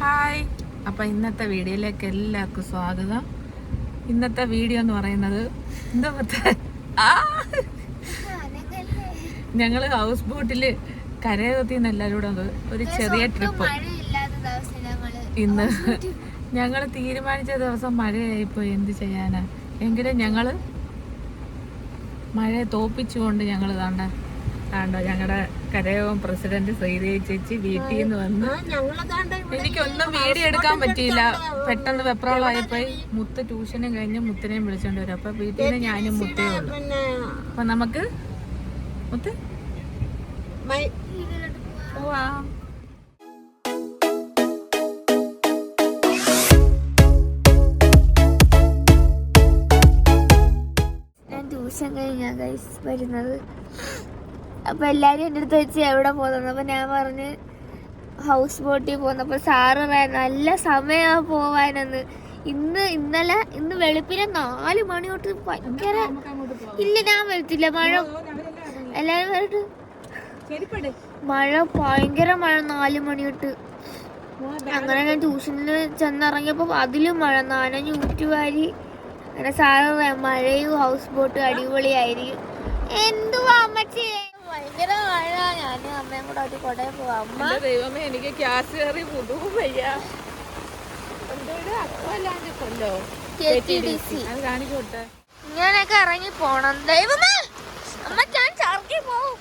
Hi. അപ്പം ഇന്നത്തെ വീഡിയോയിലേക്ക് എല്ലാവർക്കും സ്വാഗതം. ഇന്നത്തെ വീഡിയോ എന്ന് പറയുന്നത് എന്താ ഞങ്ങൾ ഹൗസ് ബോട്ടിൽ കരയൊത്തി എല്ലാവരും കൂടെ ഒന്ന് ഒരു ചെറിയ ട്രിപ്പ് ഇന്ന് ഞങ്ങൾ തീരുമാനിച്ച ദിവസം മഴയായിപ്പോയി. എന്ത് ചെയ്യാനാ? എങ്കിലും ഞങ്ങൾ മഴയെ തോപ്പിച്ചുകൊണ്ട് ഞങ്ങൾ താണ്ട കണ്ടോ ഞങ്ങളുടെ കരയോഗം പ്രസിഡന്റ് ശ്രീദേവി ചേച്ചി വീട്ടിൽ നിന്ന് വന്ന് എനിക്കൊന്നും വീഡിയോ എടുക്കാൻ പറ്റിയില്ല. പെട്ടെന്ന് വെപ്രോളായപ്പോയി. മുത്ത് ട്യൂഷനും കഴിഞ്ഞ് മുത്തിനെയും വിളിച്ചോണ്ട് വരും. അപ്പൊ വീട്ടിൽ നിന്ന് ഞാനും മുത്തേ ഉള്ളു. അപ്പൊ നമുക്ക് മുത്ത്? പോവാം. ഞാൻ ട്യൂഷൻ കഴിഞ്ഞാ ഗൈസ് വരുന്നത്. അപ്പൊ എല്ലാരും എന്റെ അടുത്ത് വെച്ച് എവിടെ പോകുന്നു അപ്പൊ ഞാൻ പറഞ്ഞ് ഹൗസ് ബോട്ടിൽ പോകുന്നപ്പോ സാറ് പറയാൻ നല്ല സമയമാ പോവാനെന്ന്. ഇന്ന് ഇന്നലെ ഇന്ന് വെളുപ്പിനെ നാല് മണി തൊട്ട് ഭയങ്കര ഇല്ല ഞാൻ വരത്തില്ല മഴ എല്ലാരും വരട്ട്. മഴ ഭയങ്കര മഴ നാല് മണി തൊട്ട്. അങ്ങനെ ഞാൻ ട്യൂഷനിൽ ചെന്നിറങ്ങിയപ്പോ അതിലും മഴ. നനഞ്ഞ് ഊറ്റുവാരി. അങ്ങനെ സാറ് മഴയും ഹൗസ് ബോട്ടും അടിപൊളിയായിരിക്കും. എന്തുവാ അമ്മച്ചി? ഭയങ്കര മഴ ഞാനും അമ്മയും കൂടെ ഒരു കൊടയിൽ പോവാ. അമ്മ. ദൈവമേ എനിക്ക് ഗ്യാസ് കയറി പുതുവും വയ്യ. കൊല്ലോ കാണിക്കോട്ടെ ഇങ്ങനെയൊക്കെ ഇറങ്ങി പോണം. ദൈവമേ അമ്മ ഞാൻ ചർക്കി പോവും.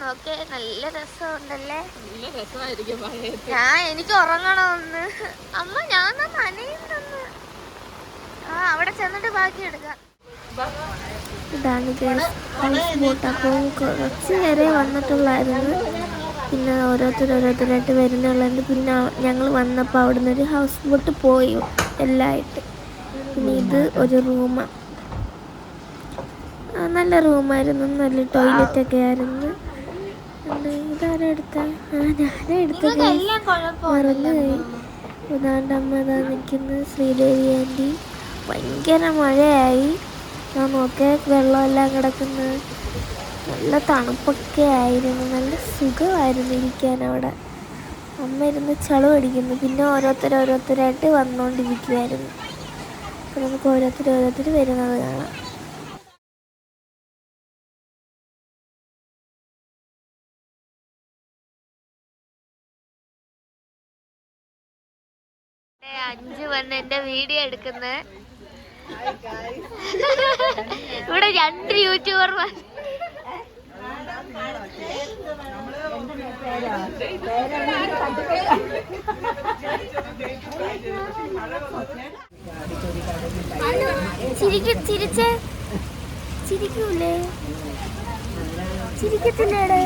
നോക്കേ നല്ല രസമുണ്ടല്ലേ? നല്ല രസമായിരിക്കും ഞാൻ എനിക്ക് ഉറങ്ങണമെന്ന് അമ്മ ഞാൻ നനയുന്നെന്ന് ആ അവിടെ ചെന്നിട്ട് ബാക്കി എടുക്കാം. ഇതാണ് ഹൗസ് ബോട്ട് അപ്പോൾ കുറച്ച് നേരെ വന്നിട്ടുള്ളായിരുന്നു. പിന്നെ ഓരോരുത്തർ ഓരോരുത്തരായിട്ട് വരുന്നുള്ളതുകൊണ്ട് പിന്നെ ഞങ്ങൾ വന്നപ്പോൾ അവിടെ നിന്നൊരു ഒരു ഹൗസ് ബോട്ട് പോയി എല്ലായിട്ട്. പിന്നെ ഇത് ഒരു റൂമ നല്ല റൂമായിരുന്നു നല്ല ടോയ്ലറ്റ് ഒക്കെ ആയിരുന്നു. ഇതാരാ എടുത്ത? ആ ഞാനാ എടുത്തത് മറന്നുപോയി. ഇതാണ്ട് അമ്മ ഇതാ നിൽക്കുന്നത് ശ്രീദേവി ആന്റി. ഭയങ്കര മഴയായി. ഞാൻ നോക്കിയ വെള്ളമെല്ലാം കിടക്കുന്നത് നല്ല തണുപ്പൊക്കെ ആയിരുന്നു. നല്ല സുഖമായിരുന്നു ഇരിക്കാൻ അവിടെ. അമ്മ ഇരുന്ന് ചളവടിക്കുന്നു പിന്നെ ഓരോരുത്തർ ഓരോരുത്തരായിട്ട് വന്നുകൊണ്ടിരിക്കുമായിരുന്നു അപ്പോൾ നമുക്ക് ഓരോരുത്തർ ഓരോരുത്തർ വരുന്നത് കാണാം. അഞ്ച് വന്ന് എന്റെ വീഡിയോ എടുക്കുന്നത് ഇവിടെ രണ്ട് യൂട്യൂബർ ചിരിച്ചേ. ചിരിക്കൂലേ? ചിരിക്കത്തില്ലേടെ?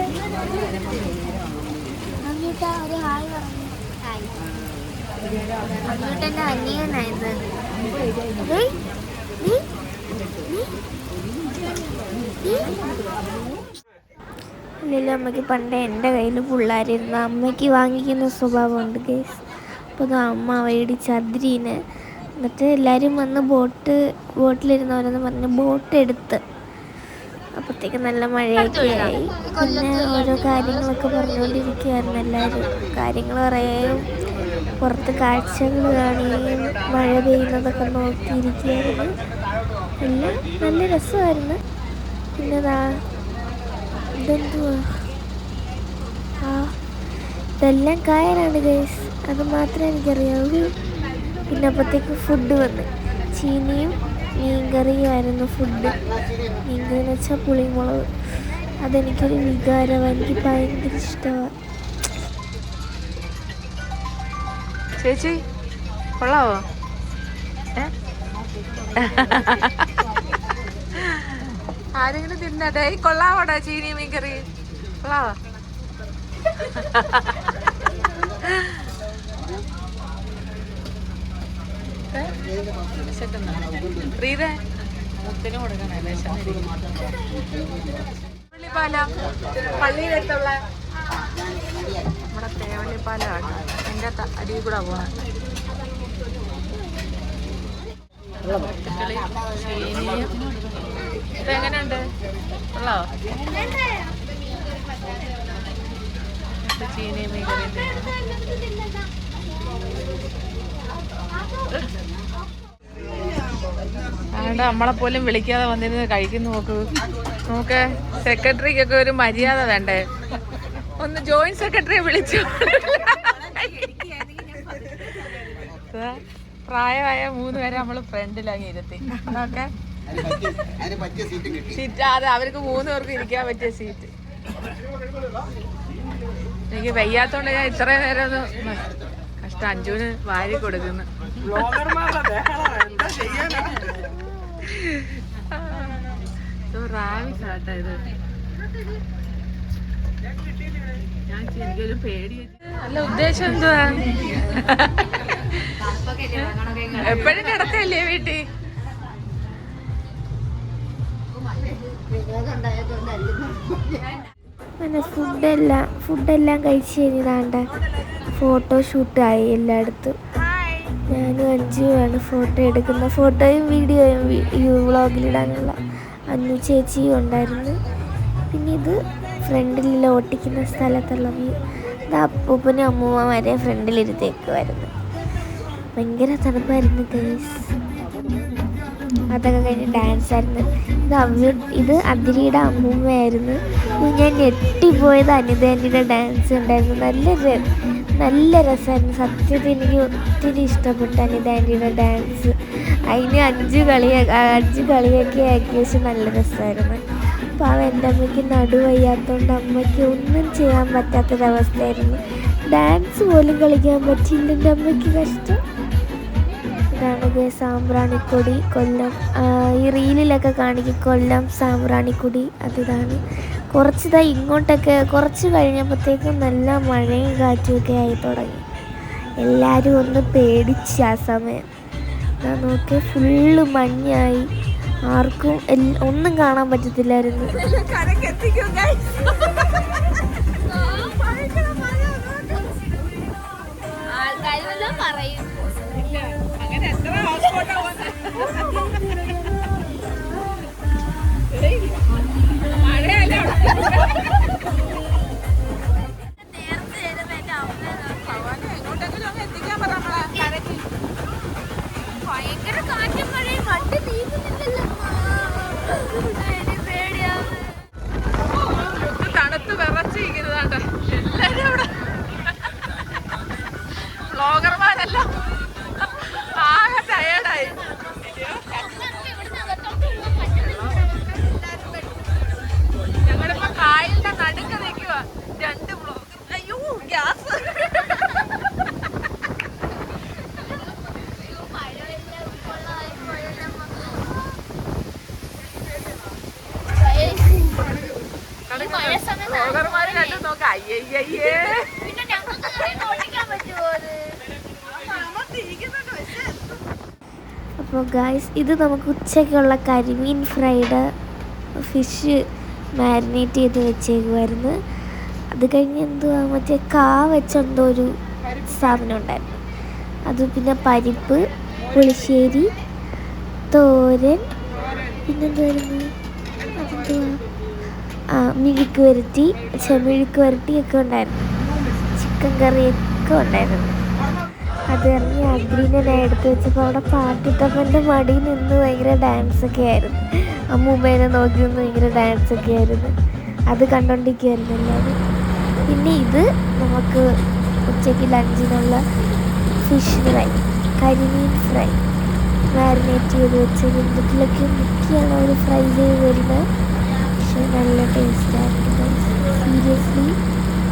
അങ്ങോട്ട് ഒരു ഹായ് പറഞ്ഞു. ഹായ്. അങ്ങോട്ടെന്റെ അനിയനായത്? ഇല്ലല്ലോ അമ്മയ്ക്ക് പണ്ട് എന്റെ കയ്യിൽ പിള്ളേരിരുന്ന അമ്മയ്ക്ക് വാങ്ങിക്കുന്ന സ്വഭാവമുണ്ട് ഗേസ് അപ്പോൾ അത് അമ്മ മേടിച്ച് അതിരീന് എന്നിട്ട് എല്ലാവരും വന്ന് ബോട്ട് ബോട്ടിലിരുന്നവരെന്ന് പറഞ്ഞ് ബോട്ട് എടുത്ത് അപ്പോഴത്തേക്ക് നല്ല മഴയൊക്കെ ആയി പിന്നെ ഓരോ കാര്യങ്ങളൊക്കെ പറഞ്ഞുകൊണ്ടിരിക്കുകയായിരുന്നു എല്ലാവരും കാര്യങ്ങൾ പറയുകയും പുറത്ത് കാഴ്ചകൾ കാണുകയും മഴ പെയ്യുന്നതൊക്കെ നോക്കിയിരിക്കുകയായിരുന്നു. എല്ലാം നല്ല രസമായിരുന്നു. പിന്നെ ദാ ഇതെന്തുവാ? ആ ഇതെല്ലാം കായലാണ് ഗൈസ് അത് മാത്രമേ എനിക്കറിയാവൂ. പിന്നെ അപ്പോഴത്തേക്ക് ഫുഡ് വന്ന്. ചീനിയും മീൻകറിയുമായിരുന്നു ഫുഡ് മീൻകറി എന്ന് വെച്ചാൽ പുളിമുളക്. അതെനിക്കൊരു വികാരമാണ് എനിക്ക് ഭയങ്കര ഇഷ്ടമാണ് ചേച്ചി കൊള്ളാവോ? ആരെങ്കിലും തിന്നട്ടെ? ഈ കൊള്ളാവോടാ ചീനി മീൻ കറി കൊള്ളാവോ? പ്രീതേ? മുത്തിന് കൊടുക്കണേ പള്ളിപ്പാലം പള്ളിയിലെടുത്തുള്ള നമ്മുടെ തേവള്ളിപ്പാലമാണ് എന്റെ അടിയിൽ കൂടെ പോണത് ഉള്ളോ? അതുകൊണ്ട് നമ്മളെ പോലും വിളിക്കാതെ വന്നിരുന്ന് കഴിക്കുന്നു നോക്ക്. നമുക്ക് സെക്രട്ടറിക്കൊക്കെ ഒരു മര്യാദ വേണ്ടേ? ഒന്ന് ജോയിന്റ് സെക്രട്ടറിയെ വിളിച്ചു? പ്രായമായ മൂന്ന് പേരെ നമ്മൾ ഫ്രണ്ടിലങ്ങ് ഇരുത്തി. അതൊക്കെ സീറ്റ് കിട്ടി. സീറ്റ് അതെ അവർക്ക് മൂന്ന് പേർക്ക് ഇരിക്കാൻ പറ്റിയ സീറ്റ് എനിക്ക് വയ്യാത്തോണ്ട് ഞാൻ ഇത്ര നേരം കഷ്ടം അഞ്ജുവിന് വാരി കൊടുക്കുന്നു. ഇത് റാവിസ് ആട്ടോ ഇത്. ഞാൻ എനിക്കൊരു പേടി നല്ല ഉദ്ദേശം എന്തുവാ? എപ്പോഴും കിടക്കല്ലേ വീട്ടിൽ? അങ്ങനെ ഫുഡെല്ലാം ഫുഡെല്ലാം കഴിച്ച് കഴിഞ്ഞതാണ്ട് ഫോട്ടോഷൂട്ടായി എല്ലായിടത്തും. ഞാനും അഞ്ചുമാണ് ഫോട്ടോ എടുക്കുന്ന ഫോട്ടോയും വീഡിയോയും വ്ളോഗിലിടാനുള്ള അന്നു ചേച്ചിയും ഉണ്ടായിരുന്നു. പിന്നെ ഇത് ഫ്രണ്ടിൽ ഓട്ടിക്കുന്ന സ്ഥലത്തുള്ള വ്യൂ ഇത് അപ്പൂപ്പനും അമ്മൂമ്മമാരെ ഫ്രണ്ടിലിരുത്തേക്കുമായിരുന്നു ഭയങ്കര തണുപ്പായിരുന്നു ഗൈസ് അതൊക്കെ കഴിഞ്ഞ് ഡാൻസ് ആയിരുന്നു. ഇത് അമ്മ ഇത് അതിരിയുടെ അമ്മൂമ്മയായിരുന്നു. ഞാൻ ഞെട്ടിപ്പോയത് അനിതയുടെ ഡാൻസ് ഉണ്ടായിരുന്നു. നല്ല നല്ല രസമായിരുന്നു. സത്യത്തിൽ എനിക്ക് ഒത്തിരി ഇഷ്ടപ്പെട്ടു അനിതേന്റെ ഡാൻസ് അതിന് അഞ്ച് കളി അഞ്ച് കളിയൊക്കെ ആക്കി വെച്ച് നല്ല രസമായിരുന്നു. അപ്പോൾ അവ എന്റെ അമ്മയ്ക്ക് നടുവയ്യാത്തതുകൊണ്ട് അമ്മയ്ക്ക് ഒന്നും ചെയ്യാൻ പറ്റാത്തൊരവസ്ഥയായിരുന്നു ഡാൻസ് പോലും കളിക്കാൻ പറ്റിയില്ല. എന്റെ അമ്മയ്ക്ക് കഷ്ടം. ഇതാണ് സാമ്പ്രാണിക്കുടി കൊല്ലം ഈ റീലിലൊക്കെ കാണിക്കും കൊല്ലം സാമ്പ്രാണിക്കൊടി അതിതാണ്. കുറച്ചിതാ ഇങ്ങോട്ടൊക്കെ കുറച്ച് കഴിഞ്ഞപ്പോഴത്തേക്കും നല്ല മഴയും കാറ്റും ഒക്കെ ആയി തുടങ്ങി. എല്ലാവരും ഒന്ന് പേടിച്ച് ആ സമയം. ഞാൻ നോക്കി ഫുള്ള് മഞ്ഞായി. ആർക്കും ഒന്നും കാണാൻ പറ്റത്തില്ലായിരുന്നു. വിറച്ചിരിക്കുന്നതാണ്ട്. എല്ലാരും അവിടെ. ബ്ലോഗർമാരെല്ലാം അയ്യയ്യേ അപ്പോൾ ഗായ്സ് ഇത് നമുക്ക് ഉച്ചയ്ക്കുള്ള കരിമീൻ ഫ്രൈഡ് ഫിഷ് മാരിനേറ്റ് ചെയ്ത് വെച്ചേക്കുമായിരുന്നു അത് കഴിഞ്ഞ് എന്തുവാ മറ്റേ കാ വെച്ചെന്തോ ഒരു സാധനം ഉണ്ടായിരുന്നു. അത് പിന്നെ പരിപ്പ് പുളിശ്ശേരി തോരൻ പിന്നെന്തായിരുന്നു? അതെന്തുവാ? മിഴുക്ക് വരട്ടി ചെമിഴുക്ക് വരട്ടിയൊക്കെ ഉണ്ടായിരുന്നു. ചിക്കൻ കറിയൊക്കെ ഉണ്ടായിരുന്നു. അത് ഇറങ്ങി അഗ്രീനെ എടുത്ത് വെച്ചപ്പോൾ അവിടെ പാട്ടിത്തപ്പന്റെ മടിയിൽ നിന്ന് ഭയങ്കര ഡാൻസൊക്കെ ആയിരുന്നു. അമ്മൂമ്മേനെ നോക്കി നിന്ന് ഭയങ്കര ഡാൻസൊക്കെ ആയിരുന്നു. അത് കണ്ടോണ്ടിരിക്കുമായിരുന്നു എല്ലാവരും. പിന്നെ ഇത് നമുക്ക് ഉച്ചയ്ക്ക് ലഞ്ചിനുള്ള ഫിഷ് ഫ്രൈ കരിമീൻ ഫ്രൈ മാരിനേറ്റ് ചെയ്ത് വെച്ച് ഇതിലൊക്കെ മുക്കിയാണ് അവർ ഫ്രൈ ചെയ്ത് വരുന്നത്. പക്ഷേ നല്ല ടേസ്റ്റായിരുന്നു സീരിയസ്ലി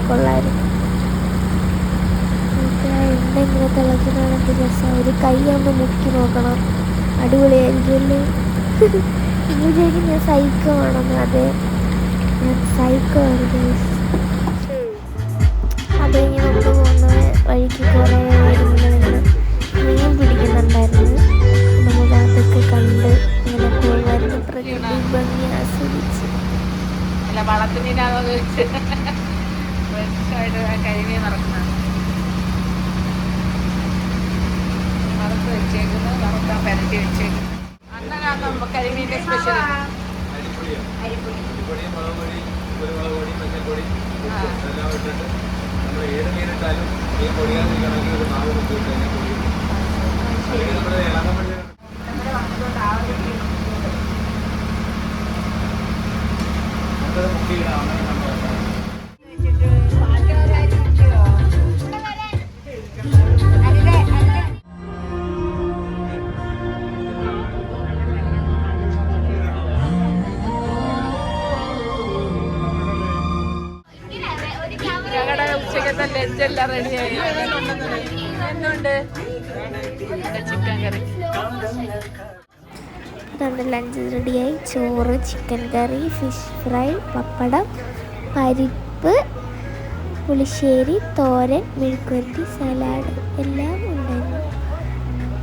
കൊള്ളായിരുന്നു. തിളക്കുന്നതാണെങ്കിൽ എണ്ണ ഇങ്ങനെ തിളക്കുന്നതാണ് എന്ത് രസം. ഒരു കൈ ഒന്ന് മുക്കി നോക്കണം. അടിപൊളിയായിരിക്കുമല്ലേ? നിങ്ങൾ ചേച്ചി ഞാൻ സൈക്കോ ആണെന്ന്. അതെ ഞാൻ സൈക്കോ guys. അത് കഴിഞ്ഞ് നമ്മൾ പോകുന്ന വഴിക്ക് കുറേ മീൻ പിടിക്കുന്നുണ്ടായിരുന്നു. അല്ല വളർത്തുന്നതിനാണോ വെച്ച് ഫ്രഷായിട്ട് കരിമീൻ നടക്കുന്നത് വറുത്ത് വെച്ചേക്കുന്നു വറുക്കാൻ പരട്ടി വെച്ചേക്കുന്നു അന്നതാണ് കരിമീന്റെ സ്പെഷ്യൽ അരിപ്പൊടി മുളക് പൊടി കുരുമുളക് പൊടി മഞ്ഞൾപ്പൊടി എല്ലാം ഇട്ടിട്ട് നമ്മൾ ഏത് മീനിട്ടാലും മീൻ പൊടിയാതിരിക്കണമെങ്കിൽ ഒരു മാവ് കൊണ്ടുപോയിട്ട് കഴിഞ്ഞാൽ പൊടിയും അല്ലെങ്കിൽ നമ്മുടെ ഇളകമ്പഴ നമ്മുടെ ലഞ്ച് റെഡിയായി ചോറ് ചിക്കൻ കറി ഫിഷ് ഫ്രൈ പപ്പടം പരിപ്പ് പുളിശ്ശേരി തോരൻ മെഴുക്കുവരട്ടി സലാഡ് എല്ലാം ഉണ്ടായിരുന്നു.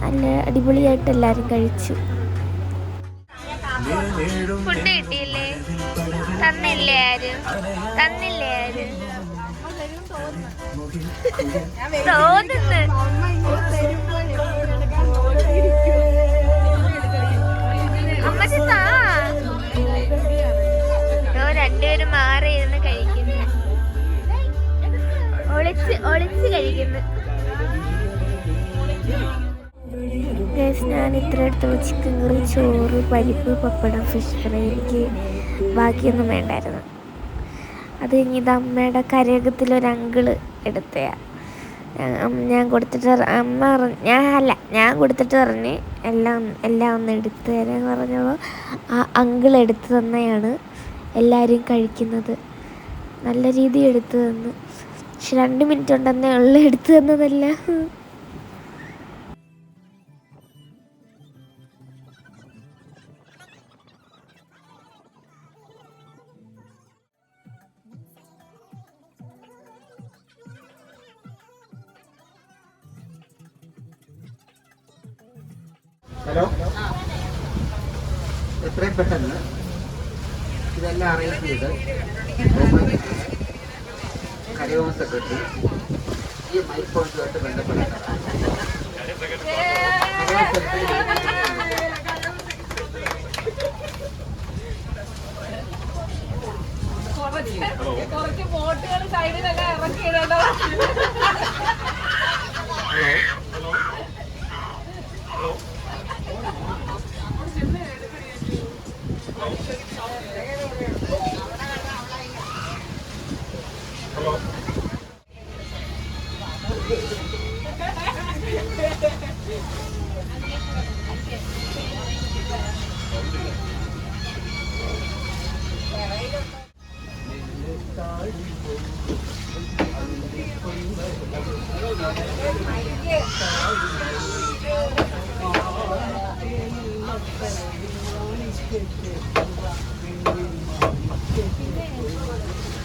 നല്ല അടിപൊളിയായിട്ട് എല്ലാവരും കഴിച്ചു. ഫുഡ് കിട്ടിയില്ലേ? തന്നില്ലേ ആരും? തന്നില്ലേ ആരും? തോന്നുന്നു. കഴിക്കുന്നു. ഞാൻ ഇത്ര അടുത്ത് ചിക്കൻ കറി ചോറ് പരിപ്പ് പപ്പടം ഫിഷ് ഫ്രൈ എനിക്ക് ബാക്കിയൊന്നും വേണ്ടായിരുന്നു. അത് കഴിഞ്ഞ് ഇത് അമ്മയുടെ കരകത്തിലൊരു അങ്കിൾ എടുത്തയാ. ഞാൻ- ഞാൻ കൊടുത്തിട്ട് അമ്മ പറഞ്ഞ് ഞാൻ അല്ല ഞാൻ കൊടുത്തിട്ട് പറഞ്ഞ് എല്ലാം എല്ലാം ഒന്ന് എടുത്തു തരാൻ പറഞ്ഞപ്പോൾ ആ അങ്കിൾ എടുത്തു തന്നെയാണ് എല്ലാവരും കഴിക്കുന്നത്. നല്ല രീതി എടുത്തു തന്നു. പക്ഷെ രണ്ട് മിനിറ്റ് ഉണ്ടെന്നേ ഉള്ളു എടുത്തു തന്നതല്ല. ഹലോ. എത്രയും പെട്ടെന്ന് ഇതെല്ലാം അറേഞ്ച് ചെയ്ത് കരയോൺ സെക്രട്ടറി ഈ മൈക്ക് പോയിന്റുമായിട്ട് സെക്രട്ടറി കുറച്ച് ബോട്ടുകൾ സൈഡിലൊക്കെ ഇറക്കിയിടേണ്ടതാ Thank you.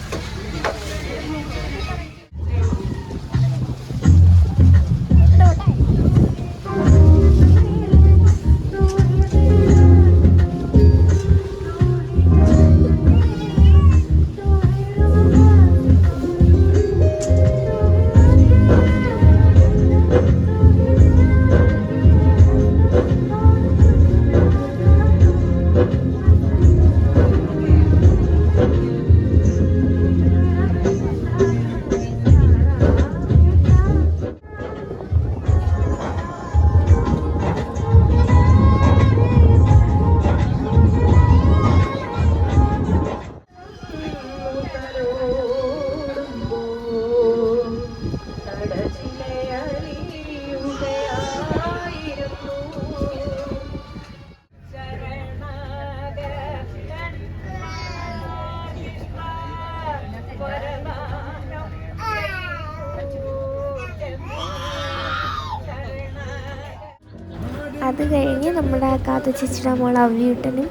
അത് കഴിഞ്ഞ് നമ്മുടെ കാത്തു ചേച്ചിയുടെ മോൾ അവ്യൂട്ടനും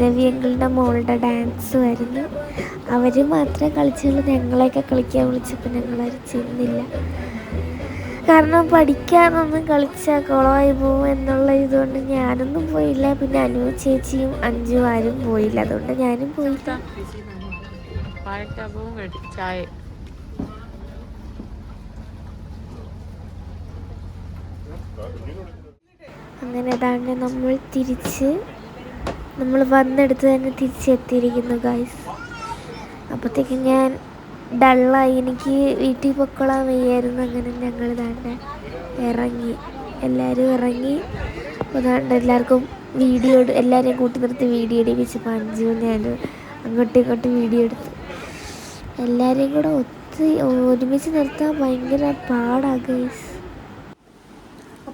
രവി അങ്കിളിന്റെ മോളുടെ ഡാൻസ് വരുന്നു അവർ മാത്രമേ കളിച്ചുള്ളൂ. ഞങ്ങളെയൊക്കെ കളിക്കാൻ വിളിച്ചപ്പോൾ ഞങ്ങളവർ ചെന്നില്ല. കാരണം പഠിക്കാനൊന്നും കളിച്ചാൽ കുളമായി പോകും എന്നുള്ള ഇതുകൊണ്ട് ഞാനൊന്നും പോയില്ല. പിന്നെ അനു ചേച്ചിയും അഞ്ചു ആരും പോയില്ല. അതുകൊണ്ട് ഞാനും പോയില്ല. ചായ. അങ്ങനെ അതാണ് നമ്മൾ തിരിച്ച്. നമ്മൾ വന്നെടുത്ത് തന്നെ തിരിച്ചെത്തിയിരിക്കുന്നു ഗായ്സ് അപ്പോഴത്തേക്കും ഞാൻ ഡള്ളായി. എനിക്ക് വീട്ടിൽ പൊക്കോളാൻ വയ്യായിരുന്നു. അങ്ങനെ ഞങ്ങൾ ഇതാണ്ട് ഇറങ്ങി. എല്ലാവരും ഇറങ്ങി. അതാണ്ട് എല്ലാവർക്കും വീഡിയോ എല്ലാവരെയും കൂട്ടി നിർത്തി വീഡിയോ എടുപ്പിച്ചപ്പോൾ പഞ്ചു ഞാൻ അങ്ങോട്ടും ഇങ്ങോട്ടും വീഡിയോ എടുത്തു. എല്ലാവരെയും കൂടെ ഒത്തിരി ഒരുമിച്ച് നിർത്താൻ ഭയങ്കര പാടാണ് ഗൈസ്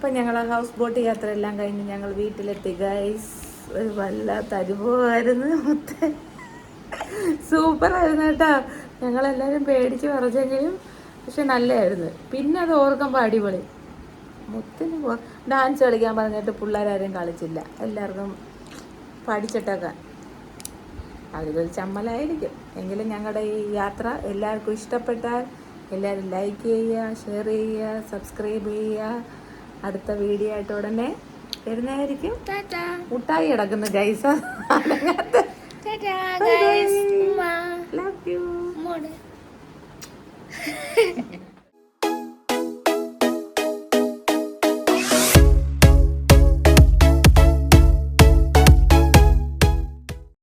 അപ്പം ഞങ്ങൾ ഹൗസ് ബോട്ട് യാത്ര എല്ലാം കഴിഞ്ഞ് ഞങ്ങൾ വീട്ടിലെത്തി. ഗൈസ് ഒരു വല്ലാത്ത അനുഭവമായിരുന്നു മൊത്തം. സൂപ്പറായിരുന്നു കേട്ടോ. ഞങ്ങളെല്ലാവരും പേടിച്ച് പറഞ്ഞെങ്കിലും പക്ഷെ നല്ലതായിരുന്നു പിന്നെ അത് ഓർക്കുമ്പോൾ അടിപൊളി. മുത്തിന് ഡാൻസ് കളിക്കാൻ പറഞ്ഞിട്ട് പിള്ളേരാരും കളിച്ചില്ല. എല്ലാവർക്കും പഠിച്ചിട്ടൊക്കെ. അതിലൊരു ചമ്മലായിരിക്കും. എങ്കിലും ഞങ്ങളുടെ ഈ യാത്ര എല്ലാവർക്കും ഇഷ്ടപ്പെട്ടാൽ എല്ലാവരും ലൈക്ക് ചെയ്യുക ഷെയർ ചെയ്യുക സബ്സ്ക്രൈബ് ചെയ്യുക. അടുത്ത വീഡിയോ ആയിട്ട് ഉടനെ വരുന്നതായിരിക്കും. മുട്ടായി കിടക്കുന്ന ഗൈസ് ലവ് യു